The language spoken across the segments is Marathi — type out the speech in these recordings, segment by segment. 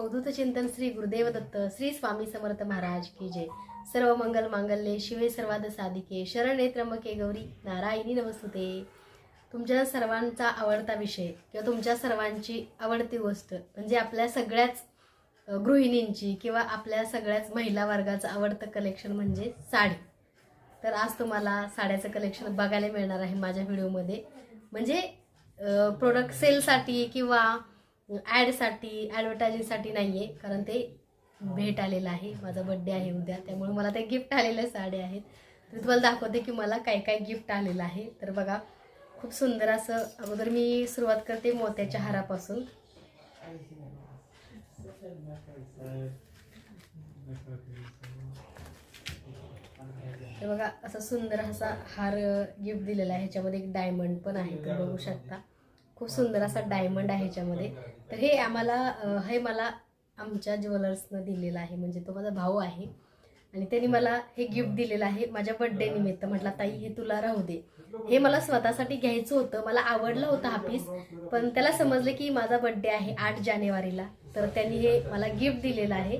अवधूत चिंतन श्री गुरुदेव दत्त श्री स्वामी समर्थ महाराज की जय. सर्व मंगल मांगल्ये शिवे सर्वाद साधिके शरणे त्र्यंबके गौरी नारायणी नमस्तुते. तुमच्या सर्वांचा आवडता विषय किंवा तुमच्या सर्वांची आवडती गोष्ट म्हणजे आपल्या सगळ्याच गृहिणींची किंवा आपल्या सगळ्याच महिला वर्गाचं आवडतं कलेक्शन म्हणजे साडी. तर आज तुम्हाला साड्याचं कलेक्शन बघायला मिळणार आहे माझ्या व्हिडिओमध्ये म्हणजे प्रोडक्ट सेलसाठी किंवा ॲडसाठी ॲडव्हर्टायझिंगसाठी नाही आहे कारण ते भेट आलेलं आहे. माझा बड्डे आहे उद्या त्यामुळे मला ते गिफ्ट आलेल्या साड्या आहेत. तर तुम्हाला दाखवते की मला काय काय गिफ्ट आलेलं आहे. तर बघा खूप सुंदर असं अगोदर मी सुरुवात करते मोत्याच्या हारापासून. तर बघा असा सुंदर असा हार गिफ्ट दिलेला आहे. ह्याच्यामध्ये एक डायमंड पण आहे तुम्ही बघू शकता. खूप सुंदर असा डायमंड आहे ह्याच्यामध्ये. तर हे आम्हाला हे मला आमच्या ज्वेलर्सनं दिलेलं आहे. म्हणजे तो माझा भाऊ आहे. आणि त्यांनी मला हे गिफ्ट दिलेलं आहे माझ्या बड्डे निमित्त. म्हटलं ताई हे तुला राहू दे. हे मला स्वतःसाठी घ्यायचं होतं. मला आवडलं होतं हा पीस पण त्याला समजलं की माझा बड्डे आहे आठ जानेवारीला. तर त्यांनी हे मला गिफ्ट दिलेलं आहे.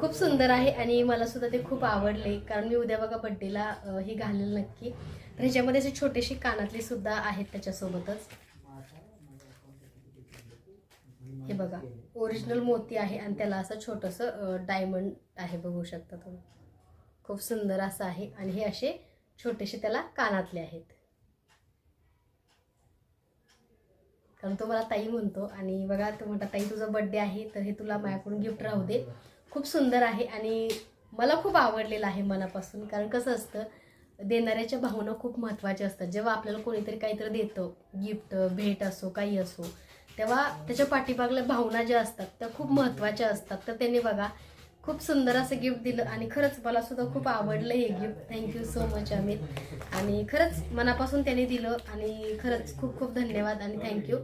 खूप सुंदर आहे आणि मला सुद्धा ते खूप आवडले. कारण मी उद्या बघा बड्डेला हे घालेल नक्की. तर ह्याच्यामध्ये असे छोटेसे कानातले सुद्धा आहेत त्याच्यासोबतच. हे बघा ओरिजिनल मोती आहे आणि त्याला असं छोटंसं डायमंड आहे बघू शकता तुम्ही. खूप सुंदर असं आहे आणि हे असे छोटेसे त्याला कानातले आहेत. कारण तो मला ताई म्हणतो आणि बघा तो म्हणता ताई तुझा बड्डे आहे तर हे तुला माझ्याकडून गिफ्ट राहू दे. खूप सुंदर आहे आणि मला खूप आवडलेलं आहे मनापासून. कारण कसं असतं देणाऱ्याच्या भावना खूप महत्त्वाच्या असतात. जेव्हा आपल्याला कोणीतरी काहीतरी देतं गिफ्ट भेट असो काही असो तेव्हा त्याच्या पाठीमागल्या भावना ज्या असतात त्या खूप महत्त्वाच्या असतात. तर त्यांनी बघा खूप सुंदर असं गिफ्ट दिलं आणि खरंच मला सुद्धा खूप आवडलं हे gift thank you so much Amit आणि खरंच मनापासून त्यांनी दिलं आणि खरंच खूप खूप धन्यवाद आणि थँक्यू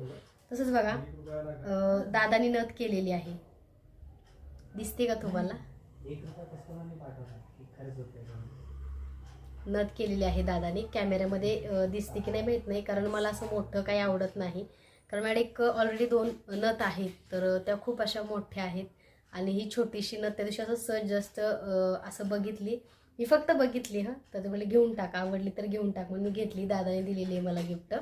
तसंच बघा दादानी नथ केलेली आहे. दिसते का तुम्हाला? नथ केलेली आहे दादानी. कॅमेऱ्यामध्ये दिसते की नाही माहीत नाही कारण मला असं मोठं काही आवडत नाही. कारण मॅडम एक ऑलरेडी दोन नथ आहेत तर त्या खूप अशा मोठ्या आहेत. आणि ही छोटीशी नथ त्या दिवशी असं सहज जास्त असं बघितली. मी फक्त बघितली हं. तर ते घेऊन टाक आवडली तर घेऊन टाक. म्हणून मी घेतली दादाने दिलेली आहे मला गिफ्ट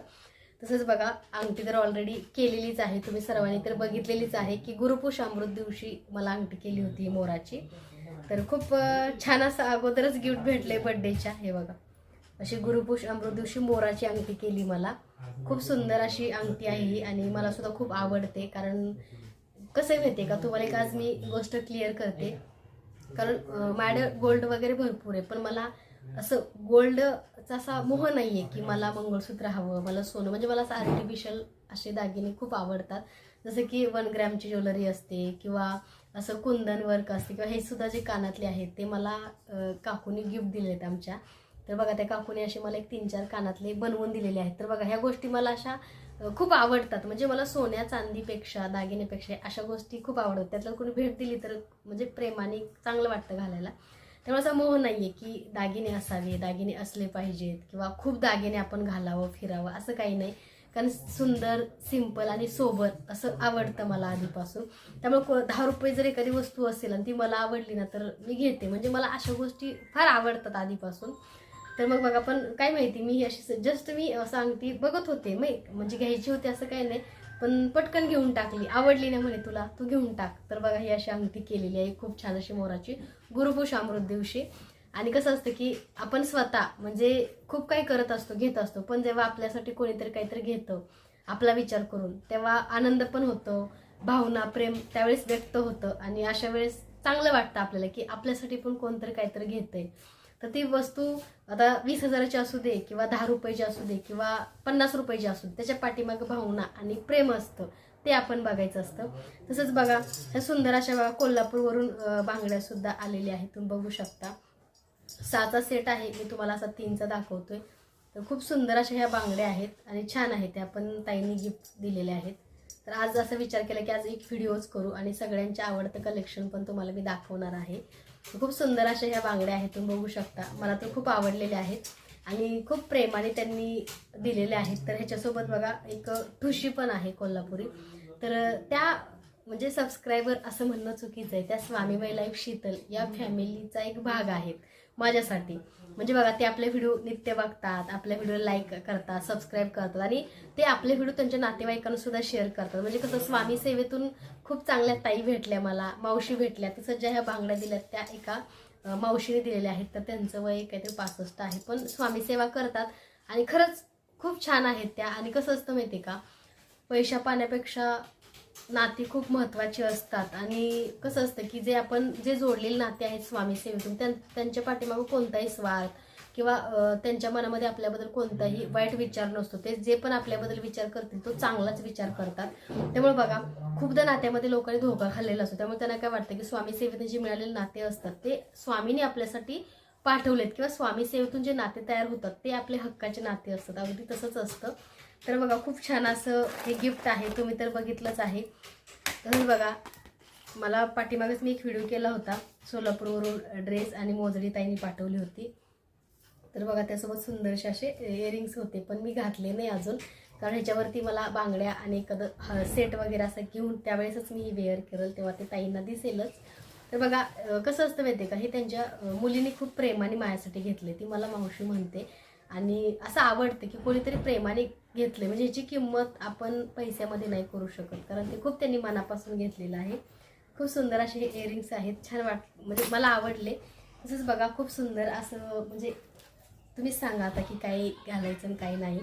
तसंच बघा अंगठी तर ऑलरेडी केलेलीच आहे. तुम्ही सर्वांनी तर बघितलेलीच आहे की गुरुपुष अमृत दिवशी मला अंगठी केली होती मोराची. तर खूप छान असं अगोदरच गिफ्ट भेटले बड्डेच्या हे बघा. अशी गुरुपुष अमृत मोराची अंगठी केली मला. खूप सुंदर अशी अंगठी आहे ही आणि मला सुद्धा खूप आवडते. कारण कसं आहे माहिती का? तुम्हाला एक आज मी गोष्ट क्लिअर करते. कारण अं, माझ्याकडे गोल्ड वगैरे भरपूर आहे. पण मला असं गोल्डचा असा मोह नाही आहे की मला मंगळसूत्र हवं मला सोनं. म्हणजे मला असं आर्टिफिशियल असे दागिने खूप आवडतात. जसं की वन ग्रॅमची ज्वेलरी असते किंवा असं कुंदन वर्क असते किंवा हे सुद्धा जे कानातले आहेत ते मला काकूने गिफ्ट दिले आहेत आमच्या. तर बघा त्या काकूने असे मला एक तीन चार कानातले बनवून दिलेले आहेत. तर बघा ह्या गोष्टी मला अशा खूप आवडतात. म्हणजे मला सोन्या चांदीपेक्षा दागिनेपेक्षा अशा गोष्टी खूप आवडतात. त्यातलं कोणी भेट दिली तर म्हणजे प्रेमाने चांगलं वाटतं घालायला. त्यामुळे असा मोह नाही आहे की दागिने असावे दागिने असले पाहिजेत किंवा खूप दागिने आपण घालावं फिरावं असं काही नाही. कारण सुंदर सिंपल आणि सोबत असं आवडतं मला आधीपासून. त्यामुळे को दहा रुपये जर एखादी वस्तू असेल आणि ती मला आवडली ना तर मी घेते. म्हणजे मला अशा गोष्टी फार आवडतात आधीपासून. तर मग बघा पण काय माहिती मी अशी जस्ट मी असं बघत होते मग म्हणजे घ्यायची होती असं काही नाही पण पटकन घेऊन टाकली. आवडली नाही म्हणे तुला तू घेऊन टाक. तर बघा ही अशी अंगठी केलेली आहे खूप छान अशी मोराची गुरुपुष अमृत दिवशी. आणि कसं असतं की आपण स्वतः म्हणजे खूप काही करत असतो घेत असतो पण जेव्हा आपल्यासाठी कोणीतरी काहीतरी घेतं आपला विचार करून तेव्हा आनंद पण होतो भावना प्रेम त्यावेळेस व्यक्त होतं. आणि अशा वेळेस चांगलं वाटतं आपल्याला की आपल्यासाठी पण कोणतरी काहीतरी घेतंय. तर ती वस्तू आता वीस हजाराची असू दे किंवा दहा रुपयाची असू दे किंवा पन्नास रुपयाची असू दे त्याच्या पाठीमागं भावना आणि प्रेम असतं ते आपण बघायचं असतं. तसंच बघा ह्या सुंदर अशा बघा कोल्हापूरवरून बांगड्या सुद्धा आलेल्या आहेत तुम्ही बघू शकता. सहाचा सेट आहे मी तुम्हाला असा तीनचा दाखवतोय. तर खूप सुंदर अशा ह्या बांगड्या आहेत आणि छान आहेत त्या पण ताईंनी गिफ्ट दिलेल्या आहेत. तर आज असा विचार केला की आज एक व्हिडिओज करू आणि सगळ्यांच्या आवडतं कलेक्शन पण तुम्हाला मी दाखवणार आहे. खूप सुंदर अशा ह्या बांगड्या आहेत तुम्ही बघू शकता. मला तर खूप आवडलेल्या आहेत. आणि खूप प्रेमाने त्यांनी दिलेल्या आहेत. तर ह्याच्यासोबत बघा एक ठुशी पण आहे कोल्हापुरी. तर त्या म्हणजे सबस्क्रायबर असं म्हणणं चुकीचं आहे. त्या स्वामीबाई लाईफ शीतल या फॅमिलीचा एक भाग आहेत माझ्यासाठी. म्हणजे बघा ते आपले व्हिडिओ नित्य बघतात आपल्या व्हिडिओ लाईक करतात सबस्क्राईब करतात आणि ते आपले व्हिडिओ त्यांच्या नातेवाईकांना सुद्धा शेअर करतात. म्हणजे कसं स्वामी सेवेतून खूप चांगल्या ताई भेटल्या मला मावशी भेटल्या. तसं ज्या ह्या बांगड्या दिल्यात त्या एका मावशीने दिलेल्या आहेत. तर त्यांचं वय काहीतरी पासष्ट आहे. पण स्वामी सेवा करतात आणि खरंच खूप छान आहेत त्या. आणि कसं असतं माहिती आहे का पैशा पाण्यापेक्षा नाती खूप महत्त्वाची असतात. आणि कसं असतं की जे आपण जे जोडलेले नाते आहेत स्वामी सेवेतून त्यां त्यांच्या पाठीमागं कोणताही स्वार्थ किंवा त्यांच्या मनामध्ये आपल्याबद्दल कोणताही वाईट विचार नसतो. ते जे पण आपल्याबद्दल विचार करतील तो चांगलाच विचार करतात. त्यामुळे बघा खूपदा नात्यामध्ये लोकांनी धोका खाल्लेला असतो. त्यामुळे त्यांना काय वाटतं की स्वामी सेवेतून जे मिळालेले नाते असतात ते स्वामीने आपल्यासाठी पाठवलेत. किंवा स्वामी सेवेतून जे नाते तयार होतात ते आपले हक्काचे नाते असतात. अगदी तसंच असतं. तर बघा खूप छान असं हे गिफ्ट आहे. तुम्ही तर बघितलंच आहे. तर बघा मला पाठीमागेच मी एक व्हिडिओ केला होता. सोलापूरवरून ड्रेस आणि मोजडी ताईंनी पाठवली होती. तर बघा त्यासोबत सुंदरसे असे इयरिंग्स होते पण मी घातले नाही अजून. कारण ह्याच्यावरती मला बांगड्या आणि एखादं सेट वगैरे असं घेऊन त्यावेळेसच मी वेअर करेल तेव्हा ते ताईंना दिसेलच. तर बघा कसं असतं माहिती का? हे त्यांच्या मुलीने खूप प्रेमाने माझ्यासाठी घेतले ती मला मावशी म्हणते. आणि असं आवडतं की कोणीतरी प्रेमाने घेतलं म्हणजे याची किंमत आपण पैशामध्ये नाही करू शकत. कारण ते खूप त्यांनी मनापासून घेतलेलं आहे. खूप सुंदर असे हे इयरिंग्स आहेत. छान वाट म्हणजे मला आवडले. तसंच बघा खूप सुंदर असं म्हणजे तुम्हीच सांगा आता की काही घालायचं आणि काही नाही.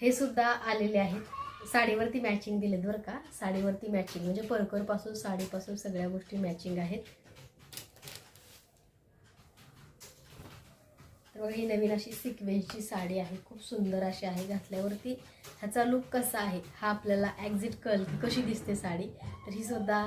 हे सुद्धा आलेले आहेत. साडीवरती मॅचिंग दिलेत बरं का? साडीवरती मॅचिंग म्हणजे परकरपासून साडीपासून सगळ्या गोष्टी मॅचिंग आहेत. तर बघा ही नवीन अशी सिक्वेन्सची साडी आहे. खूप सुंदर अशी आहे. घातल्यावरती ह्याचा लुक कसा आहे हा आपल्याला ॲक्झिट कल कशी दिसते साडी. तर ही सुद्धा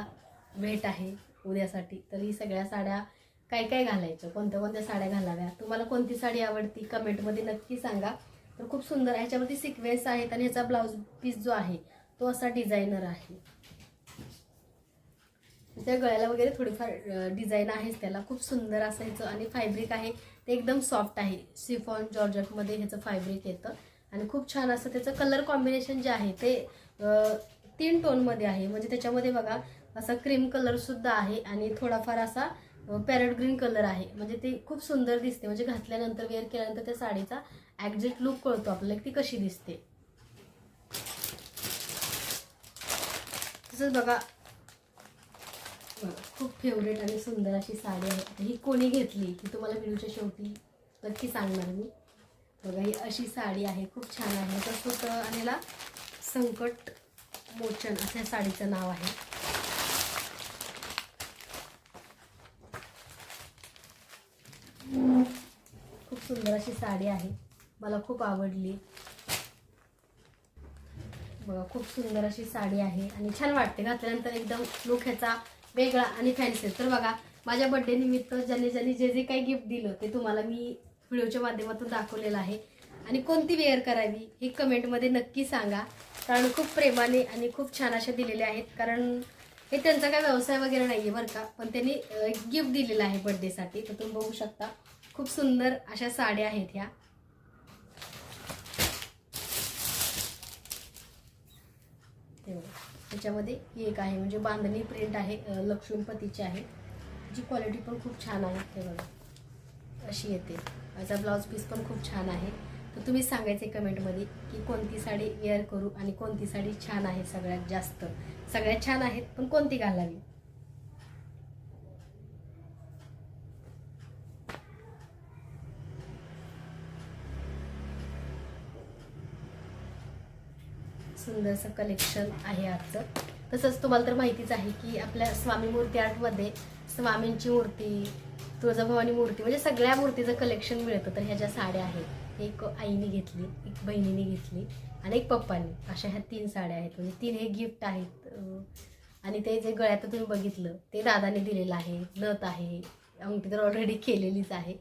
भेट आहे उद्यासाठी. तर ही सगळ्या साड्या काय काय घालायचं कोणत्या कोणत्या साड्या घालाव्या तुम्हाला कोणती साडी आवडती कमेंटमध्ये नक्की सांगा. तर खूप सुंदर आहे. ह्याच्यावरती सिक्वेन्स आहेत आणि ह्याचा ब्लाऊज पीस जो आहे तो असा डिझायनर आहे. त्या गळ्याला वगैरे थोडीफार डिझाईन आहेच त्याला. खूप सुंदर असं ह्याचं आणि फायब्रिक आहे. ते एकदम सॉफ्ट आहे. सिफॉन जॉर्जटमध्ये ह्याचं फायब्रिक येतं. आणि खूप छान असं त्याचं कलर कॉम्बिनेशन जे आहे ते तीन टोनमध्ये आहे. म्हणजे त्याच्यामध्ये बघा असा क्रीम कलरसुद्धा आहे आणि थोडाफार असा पॅरट ग्रीन कलर आहे. म्हणजे ते खूप सुंदर दिसते. म्हणजे घातल्यानंतर वेअर केल्यानंतर त्या साडीचा ॲक्झॅक्ट लुक कळतो आपल्याला. ती कशी दिसते. तसंच बघा, खूप फेवरेट आणि सुंदर अशी साडी आहे. आता ही कोणी घेतली की तुम्हाला व्हिडिओच्या शेवटी नक्की सांगणार मी. बघा ही अशी साडी आहे खूप छान आहे. तसंच आणि याला संकट मोचन असं या साडीचं नाव आहे. खूप सुंदर अशी साडी आहे. मला खूप आवडली. बघा खूप सुंदर अशी साडी आहे आणि छान वाटते. घातल्यानंतर एकदम लुक ह्याचा वेगळा आणि फॅन्सी तर बघा माझ्या बड्डे निमित्त ज्यांनी ज्यांनी जे जे काही गिफ्ट दिलं ते तुम्हाला मी व्हिडिओच्या माध्यमातून दाखवलेलं आहे. आणि कोणती वेअर करावी हे कमेंटमध्ये नक्की सांगा. कारण खूप प्रेमाने आणि खूप छान अशा दिलेल्या आहेत. कारण हे त्यांचा काय व्यवसाय वगैरे नाही आहे बरं का. पण त्यांनी गिफ्ट दिलेलं आहे बड्डेसाठी तर तुम्ही बघू शकता. खूप सुंदर अशा साड्या आहेत ह्या. ते त्याच्यामध्ये ही एक आहे. म्हणजे बांधणी प्रिंट आहे लक्ष्मीपतीची आहे. जी क्वालिटी पण खूप छान आहे हे बघा. अशी येते. माझा ब्लाऊज पीस पण खूप छान आहे. तर तुम्ही सांगायचे कमेंटमध्ये की कोणती साडी वेअर करू आणि कोणती साडी छान आहे सगळ्यात जास्त. सगळ्यात छान आहेत पण कोणती घालावी? सुंदरसं कलेक्शन आहे आजचं. तसंच तुम्हाला तर माहितीच आहे की आपल्या स्वामी मूर्ती आर्टमध्ये स्वामींची मूर्ती तुळजाभवानी मूर्ती म्हणजे सगळ्या मूर्तीचं कलेक्शन मिळतं. तर ह्या ज्या साड्या आहेत एक आईने घेतली एक बहिणीने घेतली आणि एक पप्पानी. अशा ह्या तीन साड्या आहेत. म्हणजे तीन हे गिफ्ट आहेत. आणि ते जे गळ्यात तुम्ही बघितलं ते दादाने दिलेलं आहे. नथ आहे. अंगठी तर ऑलरेडी केलेलीच आहे.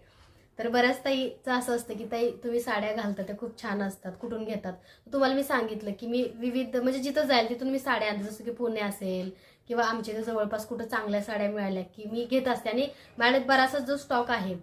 तर बऱ्याच ताईचं असं असतं की ताई तुम्ही साड्या घालता त्या खूप छान असतात कुठून घेतात? तुम्हाला मी सांगितलं की मी विविध म्हणजे जिथं जाईल तिथून मी साड्या आणते. जसं की पुणे असेल किंवा आमच्या इथे जवळपास कुठं चांगल्या साड्या मिळाल्या की मी घेत असते. आणि माझ्यात बराचसा जो स्टॉक आहे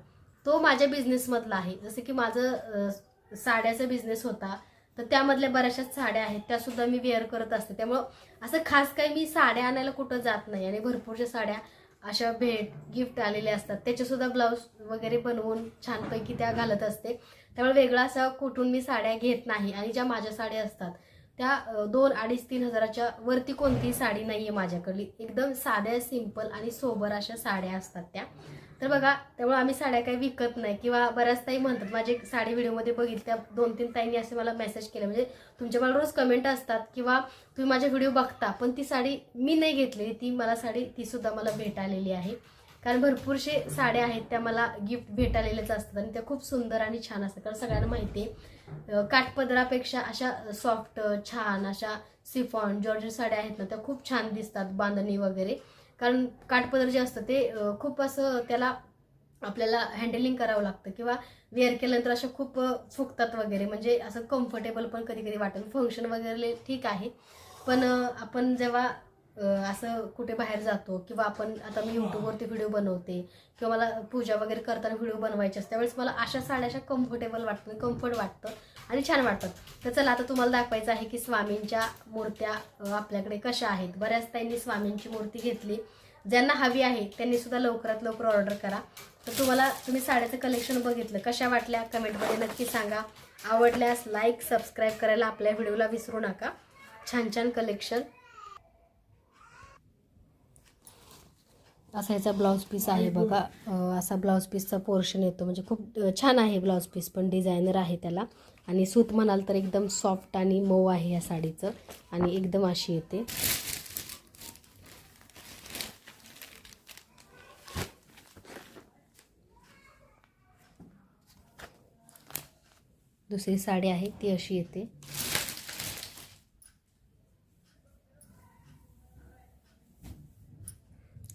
तो माझ्या बिझनेसमधला आहे. जसं की माझं साड्याचा बिझनेस होता तर त्यामधल्या बऱ्याचशा साड्या आहेत. त्या सुद्धा मी वेअर करत असते. त्यामुळं असं खास काही मी साड्या आणायला कुठं जात नाही. आणि भरपूरशा साड्या अशा भेट गिफ्ट आलेल्या असतात. त्याचेसुद्धा ब्लाऊज वगैरे बनवून छानपैकी त्या घालत असते. त्यामुळे वेगळा असा कुठून मी साड्या घेत नाही आणि ज्या माझ्या साड्या असतात त्या दोन अडीच तीन हजाराच्या वरती कोणतीही साडी नाही आहे माझ्याकडली. एकदम साध्या सिंपल आणि सोबर अशा साड्या असतात त्या. तर बघा त्यामुळे आम्ही साड्या काही विकत नाही. किंवा बऱ्याच ताई म्हणतात माझे साडी व्हिडिओमध्ये बघितली त्या दोन तीन ताईंनी असे मला मेसेज केले. म्हणजे तुमच्या मला रोज कमेंट असतात किंवा तुम्ही माझे व्हिडिओ बघता पण ती साडी मी नाही घेतलेली. ती मला साडी ती सुद्धा मला भेटालेली आहे. कारण भरपूरशे साड्या आहेत त्या मला गिफ्ट भेटालेल्याच असतात आणि त्या खूप सुंदर आणि छान असतात. कारण सगळ्यांना माहिती आहे काठपदरापेक्षा अशा सॉफ्ट छान अशा सिफॉन जॉर्जर साड्या आहेत ना त्या खूप छान दिसतात बांधणी वगैरे. कारण काठपदर जे असतं ते खूप असं त्याला आपल्याला हँडलिंग करावं लागतं किंवा वेअर केल्यानंतर अशा खूप फुकतात वगैरे. म्हणजे असं कम्फर्टेबल पण कधी कधी वाटेल. फंक्शन वगैरे ठीक आहे. पण आपण जेव्हा असं कुठे बाहेर जातो किंवा आपण आता मी यूट्यूबवरती व्हिडिओ बनवते किंवा मला पूजा वगैरे करताना व्हिडिओ बनवायचे असते त्यावेळेस मला अशा साड्या अशा कम्फर्टेबल वाटतं कम्फर्ट वाटतं आणि छान वाटतात. तर चला आता तुम्हाला दाखवायचं आहे की स्वामींच्या मूर्त्या आपल्याकडे कशा आहेत. बऱ्याच ताईंनी स्वामींची मूर्ती घेतली. ज्यांना हवी आहे त्यांनी सुद्धा लवकरात लवकर ऑर्डर करा. तर तुम्हाला तुम्ही साड्याचं कलेक्शन बघितलं कशा वाटल्या? कमेंटमध्ये नक्की सांगा. आवडल्यास लाईक सबस्क्राईब करायला आपल्या व्हिडिओला विसरू नका. छान छान कलेक्शन असा याचा ब्लाऊज पीस आहे बघा. असा ब्लाऊज पीसचा पोर्शन येतो. म्हणजे खूप छान आहे ब्लाऊज पीस पण डिझायनर आहे त्याला. आणि सूत म्हणाल तर एकदम सॉफ्ट आणि मऊ आहे या साडीचं. आणि एकदम अशी येते. दुसरी साडी आहे ती अशी येते.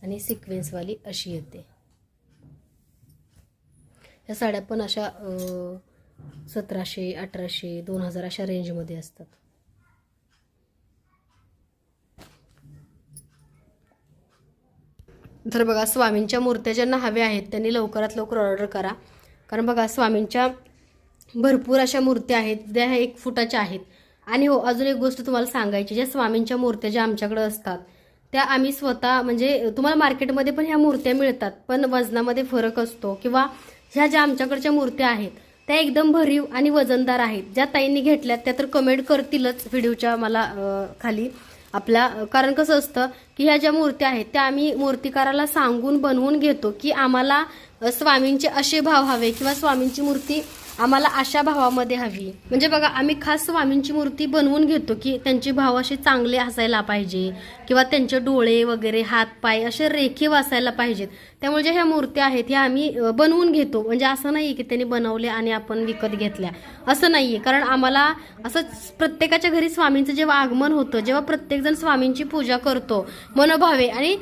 आणि सिक्वेन्सवाली अशी येते. ह्या साड्या पण अशा सतराशे अठराशे दोन हजार अशा रेंजमध्ये असतात. तर बघा स्वामींच्या मूर्त्या ज्यांना हव्या आहेत त्यांनी लवकरात लवकर ऑर्डर करा. कारण बघा स्वामींच्या भरपूर अशा मूर्त्या आहेत ज्या ह्या एक फुटाच्या आहेत. आणि हो अजून एक गोष्ट तुम्हाला सांगायची ज्या स्वामींच्या मूर्त्या ज्या आमच्याकडे असतात त्या आम्ही स्वतः म्हणजे तुम्हाला मार्केटमध्ये पण ह्या मूर्त्या मिळतात पण वजनामध्ये फरक असतो किंवा ह्या ज्या आमच्याकडच्या मूर्त्या आहेत त्या एकदम भरीव आणि वजनदार आहेत. ज्या ताईंनी घेतल्यात त्या तर कमेंट करतीलच व्हिडिओच्या मला खाली. आपल्या कारण कसं असतं की ह्या ज्या मूर्त्या आहेत त्या आम्ही मूर्तिकाराला सांगून बनवून घेतो की आम्हाला स्वामींचे असे भाव हवे किंवा स्वामींची मूर्ती आम्हाला अशा भावामध्ये हवी. म्हणजे बघा आम्ही खास स्वामींची मूर्ती बनवून घेतो की त्यांचे भाव असे चांगले असायला पाहिजे किंवा त्यांचे डोळे वगैरे हात पाय असे रेखीव असायला पाहिजेत. त्यामुळे ज्या ह्या मूर्त्या आहेत ह्या आम्ही बनवून घेतो. म्हणजे असं नाही की त्यांनी बनवल्या आणि आपण विकत घेतल्या. असं नाहीये. कारण आम्हाला असं प्रत्येकाच्या घरी स्वामींचं जेव्हा आगमन होतं जेव्हा प्रत्येकजण स्वामींची पूजा करतो मनोभावे आणि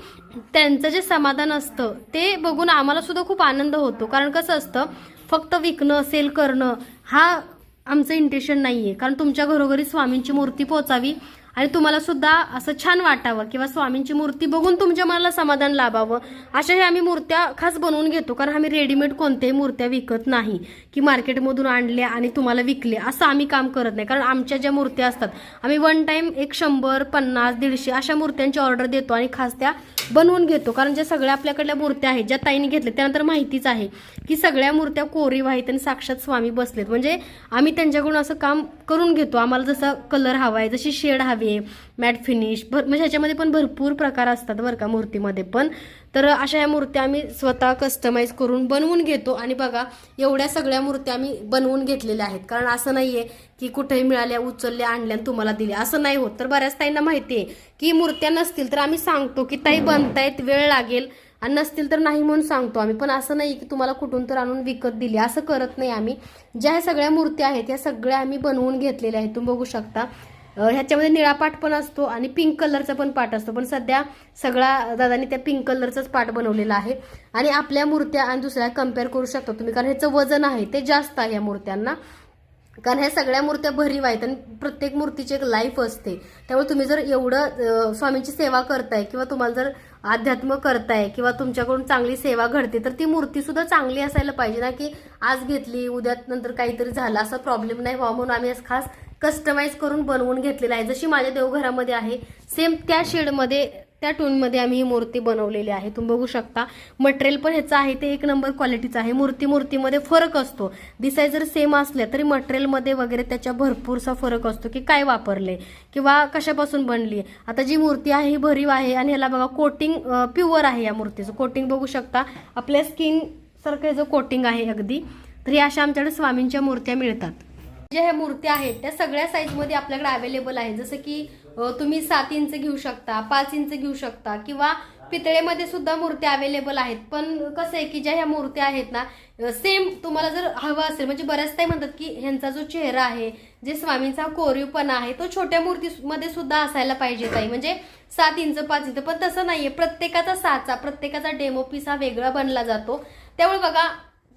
त्यांचं जे समाधान असतं ते बघून आम्हाला सुद्धा खूप आनंद होतो. कारण कसं असतं फक्त विकणं सेल करणं हा आमचं इंटेन्शन नाही आहे कारण तुमच्या घरोघरी स्वामींची मूर्ती पोचावी आणि तुम्हाला सुद्धा असं छान वाटावं किंवा स्वामींची मूर्ती बघून तुमच्या मनाला समाधान लाभावं. अशा हे आम्ही मूर्त्या खास बनवून घेतो. कारण आम्ही रेडीमेड कोणत्याही मूर्त्या विकत नाही. की मार्केटमधून आणल्या आणि तुम्हाला विकले असं आम्ही काम करत नाही. कारण आमच्या ज्या मूर्त्या असतात आम्ही वन टाइम एक शंभर पन्नास दीडशे अशा मूर्त्यांची ऑर्डर देतो आणि खास त्या बनवून घेतो. कारण ज्या सगळ्या आपल्याकडल्या मूर्त्या आहेत ज्या ताईने घेतल्या त्यानंतर माहितीच आहे की सगळ्या मूर्त्या कोरीव आहेत आणि साक्षात स्वामी बसलेत. म्हणजे आम्ही त्यांच्याकडून असं काम करून घेतो. आम्हाला जसा कलर हवा आहे जशी शेड हवी आहे मॅट फिनिश भर म्हणजे ह्याच्यामध्ये पण भरपूर प्रकार असतात बरं का मूर्तीमध्ये. पण तर अशा ह्या मूर्त्या आम्ही स्वतः कस्टमाइज करून बनवून घेतो. आणि बघा एवढ्या सगळ्या मूर्त्या आम्ही बनवून घेतलेल्या आहेत. कारण असं नाही आहे की कुठेही मिळाल्या उचलल्या आणल्या आणि तुम्हाला दिल्या. असं नाही होत. तर बऱ्याच ताईंना माहिती आहे की मूर्त्या नसतील तर आम्ही सांगतो की ताई बनतायत वेळ लागेल. आणि नसतील तर नाही म्हणून सांगतो आम्ही. पण असं नाही की तुम्हाला कुठून तर आणून विकत दिली. असं करत नाही आम्ही. ज्या सगळ्या मूर्त्या आहेत या सगळ्या आम्ही बनवून घेतलेल्या आहेत. तुम्ही बघू शकता. ह्याच्यामध्ये निळा पाट पण असतो आणि पिंक कलरचा पण पाट असतो. पण सध्या सगळा दादानी त्या पिंक कलरचाच पाट बनवलेला आहे. आणि आपल्या मूर्त्या आणि दुसऱ्या कंपेअर करू शकता तुम्ही कारण ह्याचं वजन आहे ते जास्त आहे या मूर्त्यांना. कारण ह्या सगळ्या मूर्त्या भरीव आहेत आणि प्रत्येक मूर्तीची एक लाईफ असते. त्यामुळे तुम्ही जर एवढं स्वामींची सेवा करताय किंवा तुम्हाला जर अध्यात्म करताय किंवा तुमच्याकडून चांगली सेवा घडते तर ती मूर्ती सुद्धा चांगली असायला पाहिजे ना की आज घेतली उद्या नंतर काहीतरी झालं असा प्रॉब्लेम नाही व्हावा म्हणून आम्ही खास कस्टमाइज करून बनवून घेतलेलं आहे. जशी माझ्या देवघरामध्ये आहे सेम त्या शेडमध्ये त्या टोनमध्ये आम्ही ही मूर्ती बनवलेली आहे. तुम्ही बघू शकता. मटेरियल पण ह्याचं आहे ते एक नंबर क्वालिटीचं आहे. मूर्ती मूर्तीमध्ये फरक असतो. दिसाय जर सेम असल्या तरी मटेरियलमध्ये वगैरे त्याच्या भरपूरसा फरक असतो की काय वापरले किंवा कशापासून बनली. आता जी मूर्ती आहे ही भरीव आहे आणि ह्याला बघा कोटिंग प्युअर आहे या मूर्तीचं. कोटिंग बघू शकता. आपल्या स्किन सारखं जो कोटिंग आहे अगदी. तर या अशा आमच्याकडे स्वामींच्या मूर्त्या मिळतात. ज्या ह्या मूर्त्या आहेत त्या सगळ्या साईजमध्ये आपल्याकडे अवेलेबल आहे जसं की तुम्ही सात इंच घेऊ शकता पाच इंच घेऊ शकता किंवा पितळेमध्ये सुद्धा मूर्त्या अवेलेबल आहेत. पण कसं आहे की ज्या ह्या मूर्त्या आहेत ना सेम तुम्हाला जर हवं असेल म्हणजे बऱ्याच काही म्हणतात की ह्यांचा जो चेहरा आहे जे स्वामींचा कोरीवपणा आहे तो छोट्या मूर्तीमध्ये सुद्धा असायला पाहिजे ताई. म्हणजे सात इंच पाच इंच पण तसं नाहीये. प्रत्येकाचा साचा प्रत्येकाचा डेमो पीस हा वेगळा बनला जातो. त्यामुळे बघा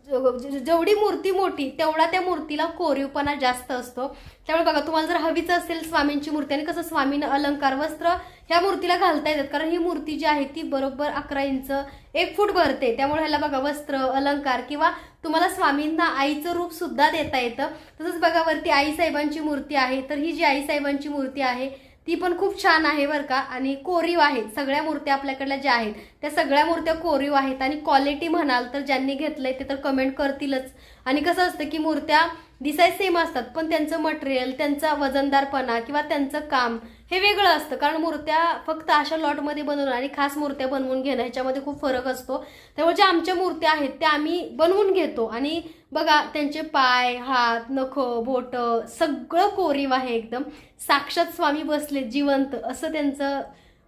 जेवढी मूर्ती मोठी तेवढा त्या मूर्तीला कोरीवपणा जास्त असतो. त्यामुळे बघा तुम्हाला जर हवीच असेल स्वामींची मूर्ती आणि कसं स्वामीनं अलंकार वस्त्र ह्या मूर्तीला घालता येतात कारण ही मूर्ती जी आहे ती बरोबर अकरा इंच एक फूट भरते. त्यामुळे ह्याला बघा वस्त्र अलंकार किंवा तुम्हाला स्वामींना आईचं रूप सुद्धा देता येतं. तसंच बघा वरती आईसाहेबांची मूर्ती आहे तर ही जी आईसाहेबांची मूर्ती आहे ती पण खूप छान आहे बरं का. आणि कोरीव आहे. सगळ्या मूर्त्या आपल्याकडल्या ज्या आहेत त्या सगळ्या मूर्त्या कोरीव आहेत. आणि क्वालिटी म्हणाल तर ज्यांनी घेतलंय ते तर कमेंट करतीलच. आणि कसं असतं की मूर्त्या दिसाय सेम असतात पण त्यांचं मटेरियल त्यांचा वजनदारपणा किंवा त्यांचं काम हे वेगळं असतं. कारण मूर्त्या फक्त अशा लॉटमध्ये बनवणं आणि खास मूर्त्या बनवून घेणं ह्याच्यामध्ये खूप फरक असतो. त्यामुळे ज्या आमच्या मूर्त्या आहेत त्या आम्ही बनवून घेतो. आणि बघा त्यांचे पाय हात नख बोट सगळं कोरीव आहे एकदम. साक्षात स्वामी बसले जिवंत असं त्यांचं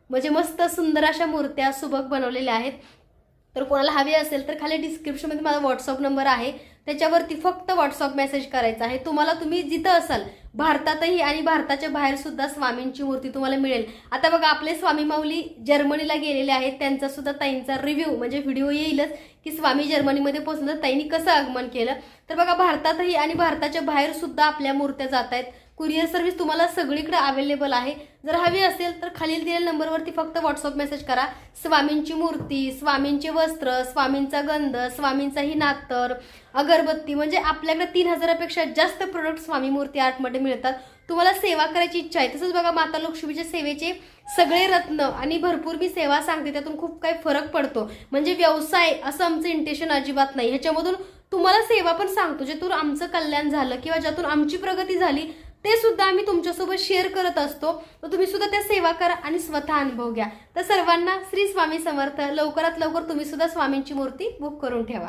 म्हणजे मस्त सुंदर अशा मूर्त्या सुबक बनवलेल्या आहेत. तर कोणाला हवी असेल तर खाली डिस्क्रिप्शनमध्ये माझा व्हॉट्सअप नंबर आहे. त्याच्यावरती फक्त व्हॉट्सअप मेसेज करायचा आहे. तुम्हाला तुम्ही जिथं असाल भारतातही आणि भारताच्या बाहेर सुद्धा स्वामींची मूर्ती तुम्हाला मिळेल. आता बघा आपले स्वामी माऊली जर्मनीला गेलेले आहेत. त्यांचा सुद्धा ताईंचा रिव्ह्यू म्हणजे व्हिडिओ येईलच की स्वामी जर्मनीमध्ये पोहोचलं ताईंनी कसं आगमन केलं. तर बघा भारतातही आणि भारताच्या बाहेर सुद्धा आपल्या मूर्त्या जात आहेत. कुरिअर सर्व्हिस तुम्हाला सगळीकडे अवेलेबल आहे. जर हवी असेल तर खालील दिलेल्या नंबरवरती फक्त व्हॉट्सअप मेसेज करा. स्वामींची मूर्ती स्वामींचे वस्त्र स्वामींचा गंध स्वामींचाही नातर अगरबत्ती म्हणजे आपल्याकडे तीन हजारापेक्षा जास्त प्रोडक्ट स्वामी मूर्ती आर्टमध्ये मिळतात. तुम्हाला सेवा करायची इच्छा आहे. तसंच बघा माता लक्ष्मीच्या सेवेचे सगळे रत्न आणि भरपूर मी सेवा सांगते. त्यातून खूप काही फरक पडतो. म्हणजे व्यवसाय असं आमचं इंटेशन अजिबात नाही. ह्याच्यामधून तुम्हाला सेवा पण सांगतो. ज्यातून आमचं कल्याण झालं किंवा ज्यातून आमची प्रगती झाली ते सुद्धा आम्ही तुमच्यासोबत शेअर करत असतो. तर तुम्ही सुद्धा त्या सेवा करा आणि स्वतः अनुभव घ्या. तर सर्वांना श्री स्वामी समर्थ. लवकरात लवकर तुम्ही सुद्धा स्वामींची मूर्ती बुक करून ठेवा.